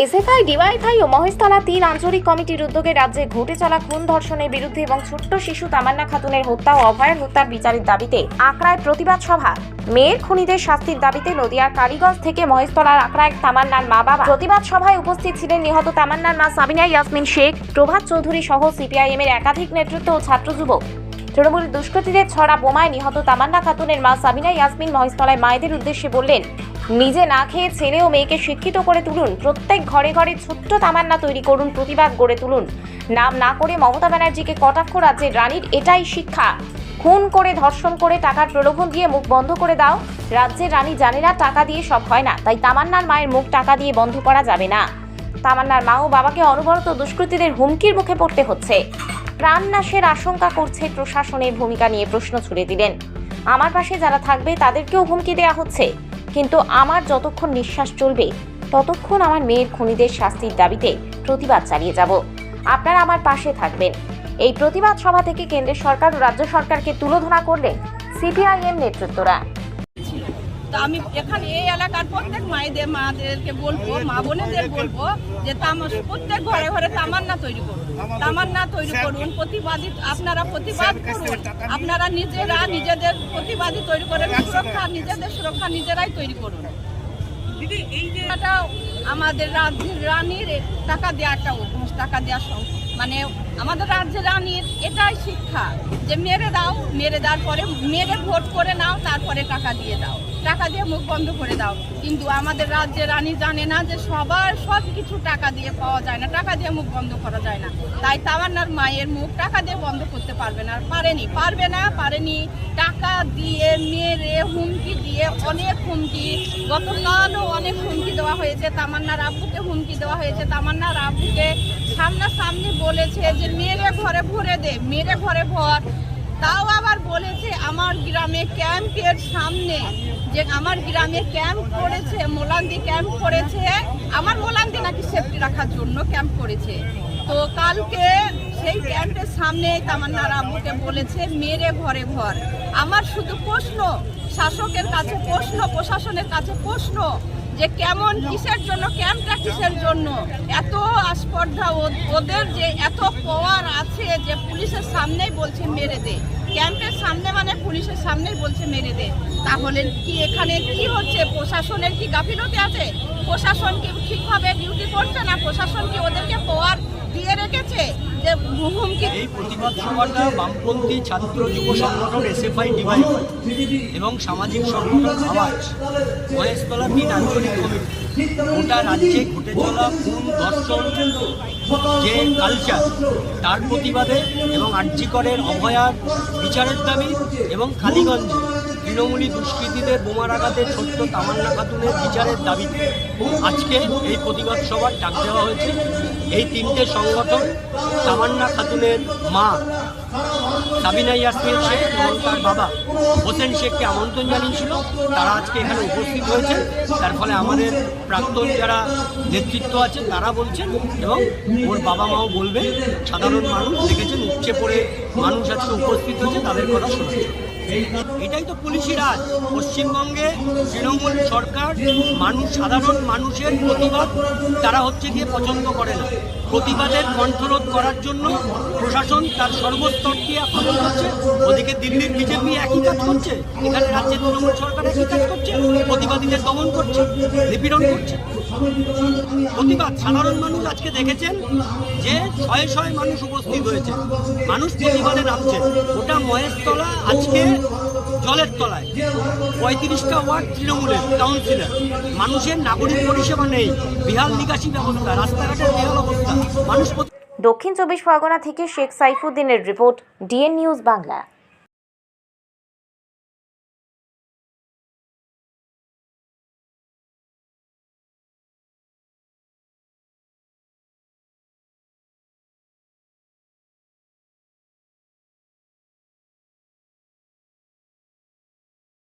SFI, DYFI ও মহেশতলা তিন আঞ্চলিক কমিটির উদ্যোগে রাজ্যে ঘটে চলা খুন ধর্ষণের বিরুদ্ধে এবং ছোট্ট শিশু তামান্না খাতুনের হত্যা ও অভয়ের হত্যার বিচারের দাবিতে আঁকড়ায় প্রতিবাদ সভা। মেয়ের খুনিদের শাস্তির দাবিতে নদিয়ার কালীগঞ্জ থেকে মহেশতলার আঁকড়ায় তামান্নার মা বাবা। প্রতিবাদ সভায় উপস্থিত ছিলেন নিহত তামান্নার মা সাবিনা ইয়াসমিন শেখ, প্রভাত চৌধুরী সহ সিপিআইএম এর একাধিক নেতৃত্ব ও ছাত্র যুবক তৃণমূল দুষ্কৃতীদের ছড়া বোমায় নিহত তামান্না খাতুনের মা সাবিনা ইয়াসমিন মহেশতলায় মায়েদের উদ্দেশ্যে বললেন, নিজে না খেয়ে ছেলে ও মেয়েকে শিক্ষিত করে তুলুন। প্রত্যেক ঘরে ঘরে ছোট্ট তামান্না তৈরি করুন, প্রতিবাদ গড়ে তুলুন। নাম না করে মমতা ব্যানার্জিকে কটাক্ষ রাজ্যের রানীর এটাই শিক্ষা। খুন করে, ধর্ষণ করে টাকার প্রলোভন দিয়ে মুখ বন্ধ করে দাও। রাজ্যের রানী জানে না টাকা দিয়ে সব হয় না, তাই তামান্নার মায়ের মুখ টাকা দিয়ে বন্ধ করা যাবে না। তামান্নার মা ও বাবাকে অনবরত দুষ্কৃতীদের হুমকির মুখে পড়তে হচ্ছে। প্রাণনাশের আশঙ্কা করছে প্রশাসনের ভূমিকা নিয়ে প্রশ্ন ছুড়ে দিলেন। আমার পাশে যারা থাকবে তাদেরকেও হুমকি দেওয়া হচ্ছে। কিন্তু আমার যতক্ষণ নিঃশ্বাস চলবে, ততক্ষণ আমার মেয়ের খুনিদের শাস্তির দাবিতে প্রতিবাদ চালিয়ে যাব। আপনারা আমার পাশে থাকবেন। এই প্রতিবাদ সভা থেকে কেন্দ্রের সরকার ও রাজ্য সরকারকে তুলোধনা করলেন সিপিআইএম নেতৃত্বরা। তা আমি এখানে এই এলাকার প্রত্যেক মায়েদের মাদেরকে বলব মা বোনেদের বলব যে তাম- প্রত্যেক ঘরে ঘরে তামান্না তৈরি করুন। তামান্না তৈরি করুন প্রতিবাদী আপনারা প্রতিবাদ করুন। আপনারা নিজেরা নিজেদের প্রতিবাদী তৈরি করেন সুরক্ষা নিজেদের সুরক্ষা নিজেরাই তৈরি করুন। দিদি এই যে আমাদের রাজ্যের রানীর টাকা দেওয়া একটা অভ্যাস টাকা দেওয়া মানে আমাদের রাজ্যের রানীর এটাই শিক্ষা যে মেরে দাও মেরে দেওয়ার পরে মেরে ভোট করে নাও তারপরে টাকা দিয়ে দাও। টাকা দিয়ে মুখ বন্ধ করে দাও। কিন্তু আমাদের রাজ্যের রানী জানে না যে সবার সব কিছু টাকা দিয়ে পাওয়া যায় না, টাকা দিয়ে মুখ বন্ধ করা যায় না। তাই তামান্নার মায়ের মুখ টাকা দিয়ে বন্ধ করতে পারবে না, আর পারেনি, পারবে না, পারেনি। টাকা দিয়ে মেরে হুমকি দিয়ে অনেক হুমকি, গতকালও অনেক হুমকি দেওয়া হয়েছে। তামান্নার আব্বুকে হুমকি দেওয়া হয়েছে। তামান্নার আব্বুকে সামনাসামনি বলেছে যে, মেরে ঘরে ভরে দে, মেরে ঘরে ভর। তাও আবার বলেছে আমার গ্রামে ক্যাম্পের সামনে যে আমার গ্রামে ক্যাম্প করেছে মোলান্দি ক্যাম্প করেছে। আমার মোলান্দি নাকি সেফটি রাখার জন্য ক্যাম্প করেছে। তো কালকে সেই ক্যাম্পের সামনে তামান্নার আব্বুকে বলেছে, মেরে ঘরে ঘর। আমার শুধু প্রশ্ন, শাসকের কাছে প্রশ্ন, প্রশাসনের কাছে প্রশ্ন যে কেমন কিসের জন্য ক্যাম্পটা কিসের জন্য, এত আস্পর্ধা ওদের যে এত পাওয়ার আছে যে পুলিশের সামনেই বলছে মেরে দে। ক্যাম্পের সামনে মানে পুলিশের সামনেই বলছে, মেরে দে। তাহলে কি এখানে কি হচ্ছে? প্রশাসনের কি গাফিলতি আছে? প্রশাসন কি ঠিকভাবে ডিউটি করছে না? প্রশাসন কি ওদেরকে পাওয়ার দিয়ে রেখেছে যে হুমকি এই প্রতিবাদ সভাটা বামপন্থী ছাত্র যুব সংগঠন এসএফআই ডিওয়াইফাই এবং সামাজিক সংগঠন আওয়াজ মহেশতলা তিন আঞ্চলিক কমিটি। গোটা রাজ্যে ঘটে চলা খুন, ধর্ষণ, যে কালচার তার প্রতিবাদে এবং আর্যিকরের অভয়ার বিচারের দাবি এবং কালীগঞ্জে। তৃণমূলী দুষ্কৃতীদের বোমার আঘাতে ছোট্ট তামান্না খাতুনের বিচারের দাবিতে আজকে এই প্রতিবাদ সভার ডাক দেওয়া হয়েছে। এই তিনটে সংগঠন তামান্না খাতুনের মা সাবিনা ইয়াসমিন শেখ এবং তার বাবা হোসেন শেখকে আমন্ত্রণ জানিয়েছিল। তারা আজকে এখানে উপস্থিত হয়েছে। তার ফলে আমাদের প্রাক্তন যারা নেতৃত্ব আছে তারা বলছেন এবং ওর বাবা মাও বলবে সাধারণ মানুষ দেখেছেন, উপচে পড়ে মানুষ আজকে উপস্থিত হয়েছে, তাদের কথা শোনাচ্ছে এটাই তো পুলিশি রাজ। পশ্চিমবঙ্গে তৃণমূল সরকার, মানুষ, সাধারণ মানুষের প্রতিবাদ তারা হচ্ছে গিয়ে পছন্দ করে না। প্রতিবাদের কণ্ঠরোধ করার জন্য প্রশাসন তার সর্বস্তর দিয়ে আক্রমণ করছে। ওদিকে দিল্লির বিজেপি একই কাজ করছে, এখানে রাজ্যের তৃণমূল সরকার একই কাজ করছে, প্রতিবাদীদের দমন করছে, নিপীড়ন করছে। প্রতিবাদ। সাধারণ মানুষ আজকে দেখেছেন যে শয়ে শয়ে মানুষ উপস্থিত হয়েছে। মানুষ প্রতিবাদে নামছে। ওটা মহেশতলা আজকে জলের তলায়। পঁয়ত্রিশটা ওয়ার্ড তৃণমূলের, কাউন্সিলর। মানুষের নাগরিক পরিষেবা নেই। বিহাল নিকাশি ব্যবস্থা, রাস্তাঘাটের বেহাল অবস্থা। মানুষ দক্ষিণ চব্বিশ পরগনা থেকে শেখ সাইফুদ্দিনের রিপোর্ট, ডিএন নিউজ বাংলা।